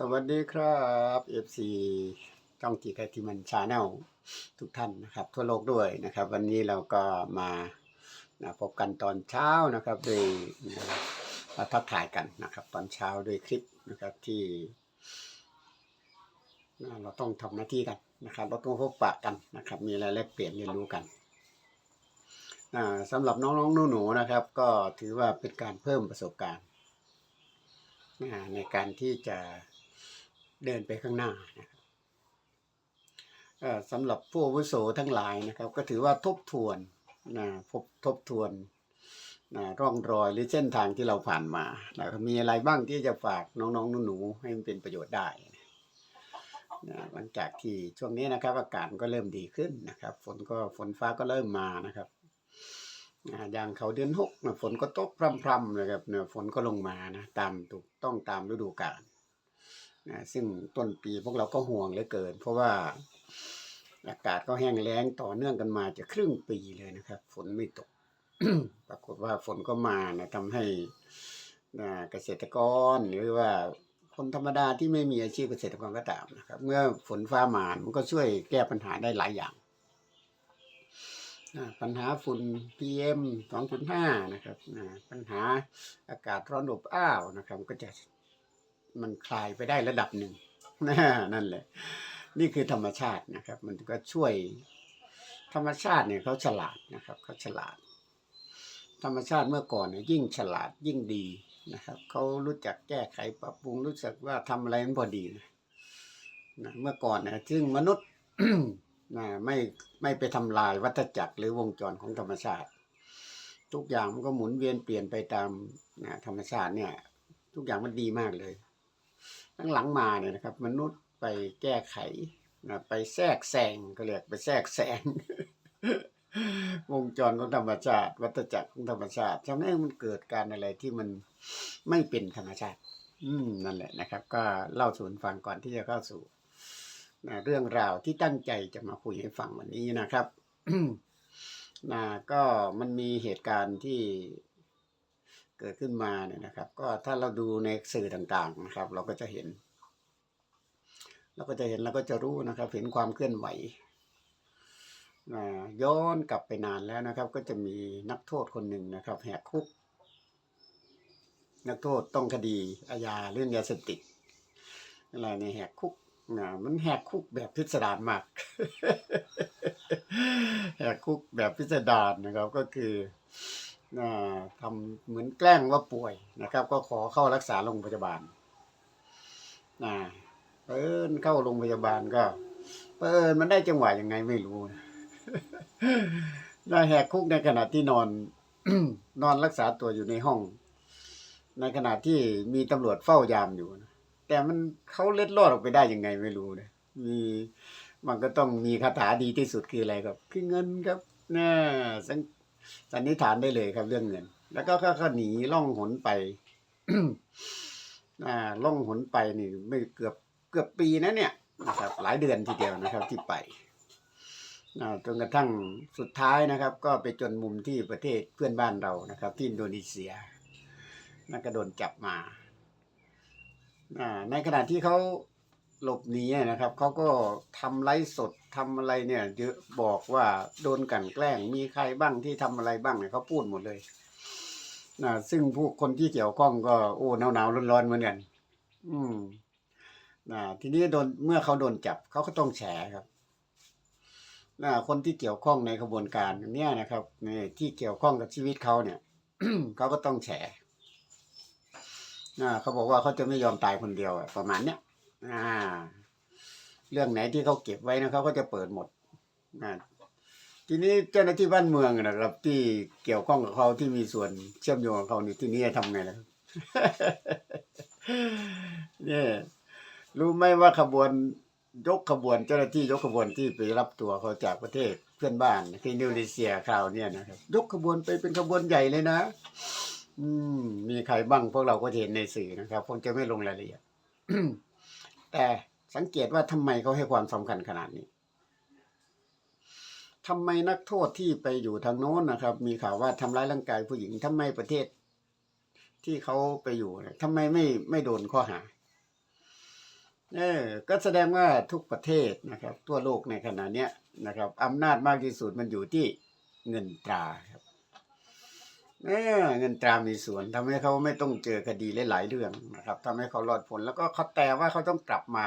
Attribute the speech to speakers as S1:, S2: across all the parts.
S1: สวัสดีครับ FC จ้องจีไคทิมันชาแนลทุกท่านนะครับ ทั่วโลกด้วยนะครับ วันนี้เราก็มานะพบกันตอนเช้านะครับโดยนะมาทักทายกันนะครับ ตอนเช้าด้วยคลิปนะครับที่เราต้องทำหน้าที่กันนะครับเราต้องพบปะกันนะครับ มีอะไรแลกเปลี่ยนเรียนรู้กันอ่าสำหรับน้องๆหนูๆนะครับ ก็ถือว่าเป็นการเพิ่มประสบการณ์ในการที่จะ เดินไปข้างหน้านะครับสำหรับผู้วุโสทั้งหลายนะครับ ก็ถือว่าทบทวนนะพบทบทวนนะร่องรอยหรือเส้นทางที่เราผ่านมานะครับมีอะไรบ้างที่จะฝากน้องๆหนูๆให้มันเป็นประโยชน์ได้นะหลังจากที่ช่วงนี้นะครับ อากาศก็เริ่มดีขึ้นนะครับ ฝนก็ฝนฟ้าก็เริ่มมานะครับอย่างเขาเดือนหกนะฝนก็ตกพรำๆนะครับเนี่ยฝนก็ลงมานะตามถูกต้องตามฤดูกาล นะซึ่งต้นปีพวกเราก็ห่วงเหลือเกิน เพราะว่าอากาศก็แห้งแล้งต่อเนื่องกันมาจะครึ่งปีเลยนะครับ ฝนไม่ตก ปรากฏว่าฝนก็มานะทำให้นะเกษตรกรหรือว่าคนธรรมดาที่ไม่มีอาชีพเกษตรกรก็ตามนะครับ เมื่อฝนฟ้ามามันก็ช่วยแก้ปัญหาได้หลายอย่างปัญหาฝุ่น PM 2.5 นะครับปัญหาอากาศร้อนอบอ้าวนะครับก็จะ มันคลายไปได้ระดับหนึ่งนั่นแหละ นี่คือธรรมชาตินะครับ มันก็ช่วยธรรมชาติเนี่ยเขาฉลาดนะครับเขาฉลาด ธรรมชาติเมื่อก่อนเนี่ยยิ่งฉลาดยิ่งดีนะครับเขารู้จักแก้ไขปรับปรุงรู้จักว่าทำอะไรมันพอดีนะนะเมื่อก่อนนะซึ่งมนุษย์นะไม่ไม่ไปทำลายวัฏจักรหรือวงจรของธรรมชาติ ทุกอย่างมันก็หมุนเวียนเปลี่ยนไปตามนะธรรมชาติเนี่ย ทุกอย่างมันดีมากเลย ตั้งหลังมาเนี่ยนะครับ มนุษย์ไปแก้ไขนะไปแทรกแซงก็เรียกไปแทรกแซงวงจรของธรรมชาติ วัฏจักรของธรรมชาติทำให้มันเกิดการอะไรที่มันไม่เป็นธรรมชาติ อืมนั่นแหละนะครับ ก็เล่าสู่กันฟังก่อนที่จะเข้าสู่นะเรื่องราวที่ตั้งใจจะมาคุยให้ฟังวันนี้นะครับนะก็มันมีเหตุการณ์ที่ เกิดขึ้นมาเนี่ยนะครับ ก็ถ้าเราดูในสื่อต่างๆนะครับ เราก็จะเห็น เราก็จะเห็นเราก็จะรู้นะครับ เห็นความเคลื่อนไหวย้อนกลับไปนานแล้วนะครับ ก็จะมีนักโทษคนหนึ่งนะครับ แหกคุก นักโทษต้องคดีอาญาเรื่องยาเสพติดอะไรในยแหกคุกนะมันแหกคุกแบบพิสดารมาก แหกคุกแบบพิสดารนะครับก็คือ ทำเหมือนแกล้งว่าป่วยนะครับ ก็ขอเข้ารักษาโรงพยาบาลนะเอิญเข้าโรงพยาบาลก็เอิญมันได้จังหวะยังไงไม่รู้นะนะแหกคุกในขณะที่นอนนอนรักษาตัวอยู่ในห้อง ในขณะที่มีตำรวจเฝ้ายามอยู่นะแต่มันเขาเล็ดลอดออกไปได้ยังไงไม่รู้นะมีมันก็ต้องมีคาถาดีที่สุดคืออะไรครับ คือเงินครับน่าสัน สันนิษฐานได้เลยครับเรื่องเงิน แล้วก็เขาหนีล่องหนไปอ่าล่องหนไปนี่ไม่เกือบเกือบปีนะเนี่ยนะครับ หลายเดือนทีเดียวนะครับ ที่ไปอ่าจนกระทั่งสุดท้ายนะครับ ก็ไปจนมุมที่ประเทศเพื่อนบ้านเรานะครับ ที่อินโดนีเซียนั่นก็โดนจับมาอ่าในขณะที่เขา หลบหนีนะครับเขาก็ทำไลฟ์สดทำอะไรเนี่ยเยอะบอกว่าโดนกันแกล้งมีใครบ้างที่ทำอะไรบ้างเนี่ยเขาพูดหมดเลยนะซึ่งผู้คนที่เกี่ยวข้องก็โอ้หนาวหนาวร้อนร้อนๆเหมือนกันอืมนะทีนี้โดนเมื่อเขาโดนจับเขาก็ต้องแฉครับนะคนที่เกี่ยวข้องในขบวนการเนี้ยนะครับนี่ที่เกี่ยวข้องกับชีวิตเขาเนี่ยเขาก็ต้องแฉนะเขาบอกว่าเขาจะไม่ยอมตายคนเดียวประมาณเนี้ย อ่า เรื่องไหนที่เขาเก็บไว้นะเขาก็จะเปิดหมดนะทีนี้เจ้าหน้าที่บ้านเมืองนะครับ ที่เกี่ยวข้องกับเขาที่มีส่วนเชื่อมโยงกับเขานี่ที่นี่จะทำไงล่ะเนี่ยรู้ไหมว่าขบวนยกขบวนเจ้าหน้าที่ยกขบวนที่ไปรับตัวเขาจากประเทศเพื่อนบ้านคืออินโดนีเซียคราวเนี่ยนะครับยกขบวนไปเป็นขบวนใหญ่เลยนะ อืม มีใครบ้างพวกเราก็เห็นในสื่อนะครับคงจะไม่ลงรายละเอียด แต่สังเกตว่าทำไมเขาให้ความสำคัญขนาดนี้ทำไมนักโทษที่ไปอยู่ทางโน้นนะครับ มีข่าวว่าทำร้ายร่างกายผู้หญิงทำไมประเทศที่เขาไปอยู่เนี่ยทำไมไม่ไม่โดนข้อหาเออก็แสดงว่าทุกประเทศนะครับ ทั่วโลกในขณะเนี้ยนะครับอำนาจมากที่สุดมันอยู่ที่เงินตราครับ เออเงินตรามีส่วนทำให้เขาไม่ต้องเจอคดีหลายๆเรื่องนะครับทำให้เขารอดผลแล้วก็เขาแต่ว่าเขาต้องกลับมา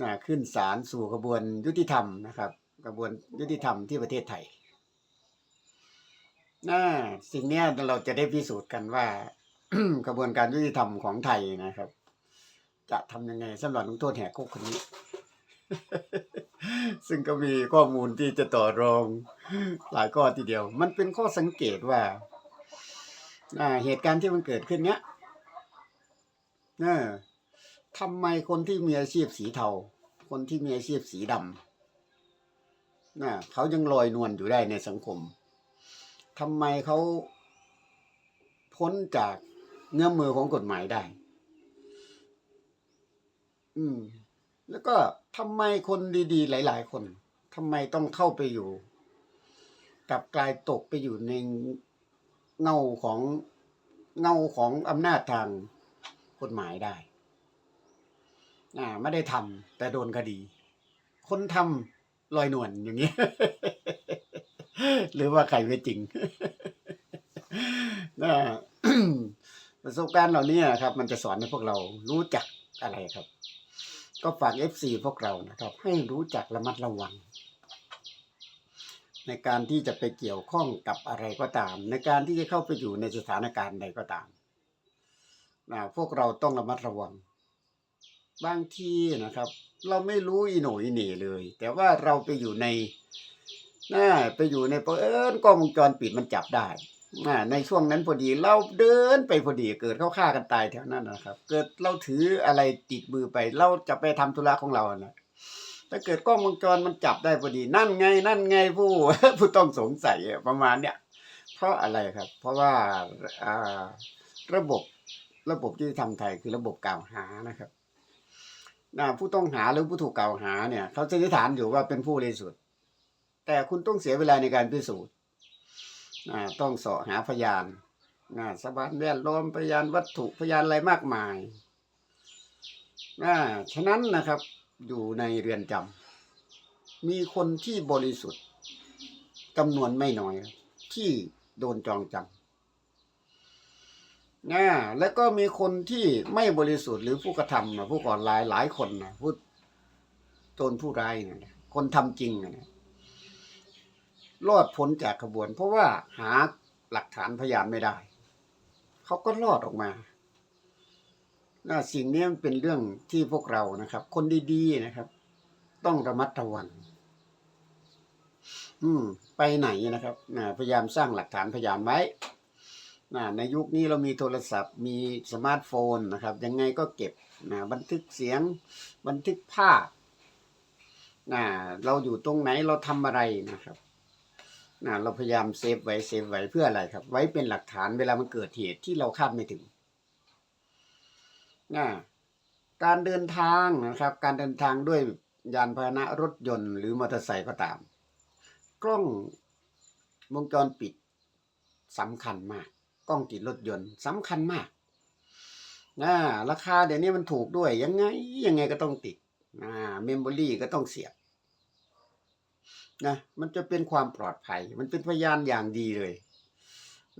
S1: นะขึ้นศาลสู่กระบวนยุติธรรมนะครับ กระบวนยุติธรรมที่ประเทศไทยนะสิ่งนี้เราจะได้พิสูจน์กันว่ากระบวนการยุติธรรมของไทยนะครับ จะทำยังไงสำหรับนักโทษแหกคุกคนนี้ ซึ่งก็มีข้อมูลที่จะต่อรองหลายข้อทีเดียว มันเป็นข้อสังเกตว่าเหตุการณ์ที่มันเกิดขึ้นเนี้ยเออทำไมคนที่มีอาชีพสีเทา คนที่มีอาชีพสีดำนะเขายังลอยนวลอยู่ได้ในสังคมทำไมเขาพ้นจากเงื้อมือของกฎหมายได้ อืม แล้วก็ทำไมคนดีๆ หลาย ๆ คนทำไมต้องเข้าไปอยู่กลับกลายตกไปอยู่ในเงาของเงาของอำนาจทางกฎหมายได้อ่าไม่ได้ทำแต่โดนคดี คนทำลอยนวลอย่างนี้ หรือว่าใครไม่จริงนะประสบการณ์เหล่านี้ครับ มันจะสอนให้พวกเรารู้จักอะไรครับ ก็ฝาก FC พวกเรานะครับ ให้รู้จักระมัดระวัง ในการที่จะไปเกี่ยวข้องกับอะไรก็ตาม ในการที่จะเข้าไปอยู่ในสถานการณ์ใดก็ตามนะพวกเราต้องระมัดระวัง บางทีนะครับ เราไม่รู้อีโหนอีเหน่เลย แต่ว่าเราไปอยู่ในน่าไปอยู่ในเผอิญกล้องวงจรปิดมันจับได้ ในช่วงนั้นพอดีเราเดินไปพอดีเกิดเขาฆ่ากันตายแถวนั้นนะครับ เกิดเราถืออะไรติดมือไป เราจะไปทำธุระของเรานะถ้าเกิดกล้องวงจรมันจับได้พอดี นั่นไง นั่นไงผู้ผู้ต้องสงสัยประมาณเนี้ยเพราะอะไรครับ เพราะว่าอ่าระบบระบบที่ทำไทยคือระบบกล่าวหานะครับนะผู้ต้องหาหรือผู้ถูกกล่าวหาเนี่ยเขาสันนิษฐานอยู่ว่าเป็นผู้บริสุทธิ์แต่คุณต้องเสียเวลาในการพิสูจน์ ต้องสาะหาพยานอ่าสบันแวดล้อมพยานวัตถุพยานอะไรมากมายอ่าฉะนั้นนะครับอยู่ในเรือนจำมีคนที่บริสุทธิ์จำนวนไม่น้อย ที่โดนจองจำอ่าแล้วก็มีคนที่ไม่บริสุทธิ์หรือผู้กระทำนะผู้ก่อร้ายหลายคนนะผู้โจรผู้ร้ายนะคนทำจริงนะ รอดพ้นจากขบวน เพราะว่าหาหลักฐานพยานไม่ได้ เขาก็รอดออกมานะสิ่งนี้มันเป็นเรื่องที่พวกเรานะครับ คนดีๆนะครับ ต้องระมัดระวังอืม ไปไหนนะครับนะพยายามสร้างหลักฐานพยานไว้นะในยุคนี้เรามีโทรศัพท์ มีสมาร์ทโฟนนะครับ ยังไงก็เก็บนะบันทึกเสียง บันทึกภาพนะเราอยู่ตรงไหนเราทำอะไรนะครับ นะเราพยายามเซฟไว้เซฟไว้เพื่ออะไรครับ ไว้เป็นหลักฐานเวลามันเกิดเหตุที่เราคาดไม่ถึงนะการเดินทางนะครับ การเดินทางด้วยยานพาหนะรถยนต์หรือมอเตอร์ไซค์ก็ตาม กล้องวงจรปิดสำคัญมาก กล้องติดรถยนต์สำคัญมากนะราคาเดี๋ยวนี้มันถูกด้วยยังไงยังไงก็ต้องติดนะเมมโมรี่ก็ต้องเสียบ นะมันจะเป็นความปลอดภัย มันเป็นพยานอย่างดีเลย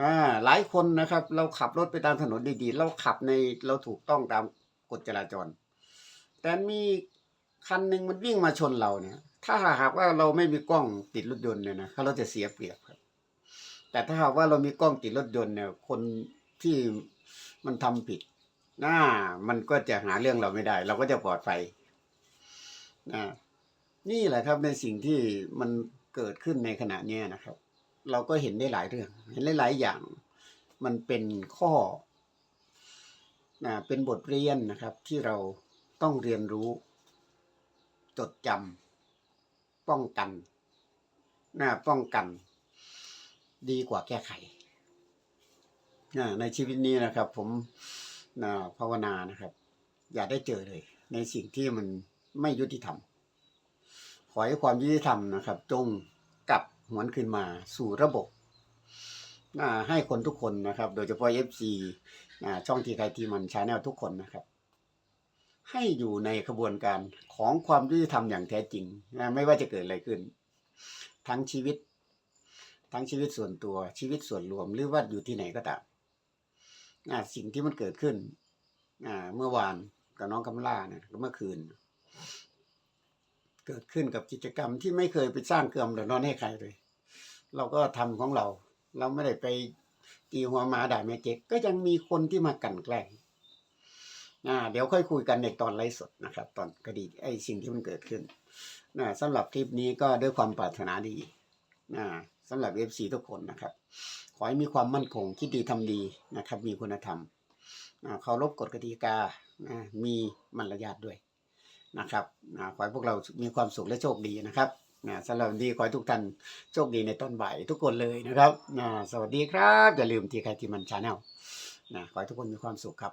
S1: นะหลายคนนะครับ เราขับรถไปตามถนนดีๆ เราขับในเราถูกต้องตามกฎจราจร แต่มีคันหนึ่งมันวิ่งมาชนเราเนี่ย ถ้าหากว่าเราไม่มีกล้องติดรถยนต์เนี่ยนะเราจะเสียเปรียบครับ แต่ถ้าหากว่าเรามีกล้องติดรถยนต์เนี่ย คนที่มันทำผิดน่ามันก็จะหาเรื่องเราไม่ได้ เราก็จะปลอดภัยนะ นี่แหละครับในสิ่งที่มันเกิดขึ้นในขณะนี้นะครับ เราก็เห็นได้หลายเรื่อง เห็นได้หลายอย่าง มันเป็นข้อนะเป็นบทเรียนนะครับที่เราต้องเรียนรู้ จดจำป้องกันนะป้องกัน ดีกว่าแก้ไขนะในชีวิตนี้นะครับ ผมนะภาวนานะครับ อย่าได้เจอเลย ในสิ่งที่มันไม่ยุติธรรม ขอให้ความยุติธรรมนะครับ จงกลับหวนคืนมาสู่ระบบอ่าให้คนทุกคนนะครับ โดยเฉพาะ FC อ่าช่องทีใครทีมันชาแนลทุกคนนะครับ ให้อยู่ในขบวนการของความยุติธรรมอย่างแท้จริงนะไม่ว่าจะเกิดอะไรขึ้น ทั้งชีวิต ทั้งชีวิตส่วนตัวชีวิตส่วนรวมหรือว่าอยู่ที่ไหนก็ตามอ่าสิ่งที่มันเกิดขึ้นอ่าเมื่อวานกับน้องกำล่าเนี่ยเมื่อคืน เกิดขึ้นกับกิจกรรมที่ไม่เคยไปสร้างเกลือมเดือดร้อนให้ใครเลย เราก็ทำของเรา เราไม่ได้ไปตีหัวมาด่าแม่เจ๊กก็ยังมีคนที่มากันแกล้งอ่าเดี๋ยวค่อยคุยกันในตอนไลฟ์สดนะครับ ตอนคดีไอ้สิ่งที่มันเกิดขึ้นนะสำหรับคลิปนี้ก็ด้วยความปรารถนาดีนะสำหรับเอฟซีทุกคนนะครับ ขอให้มีความมั่นคงคิดดีทำดีนะครับ มีคุณธรรมอ่าเคารพกฎกติกาอ่ามีมารยาทด้วย นะครับขอให้พวกเรามีความสุขและโชคดีนะครับนะสำหรับวันนี้ขอให้ทุกท่านโชคดีในต้นบ่ายทุกคนเลยนะครับนะสวัสดีครับ อย่าลืมทีใครทีมันชาแนลนะขอให้ทุกคนมีความสุขครับ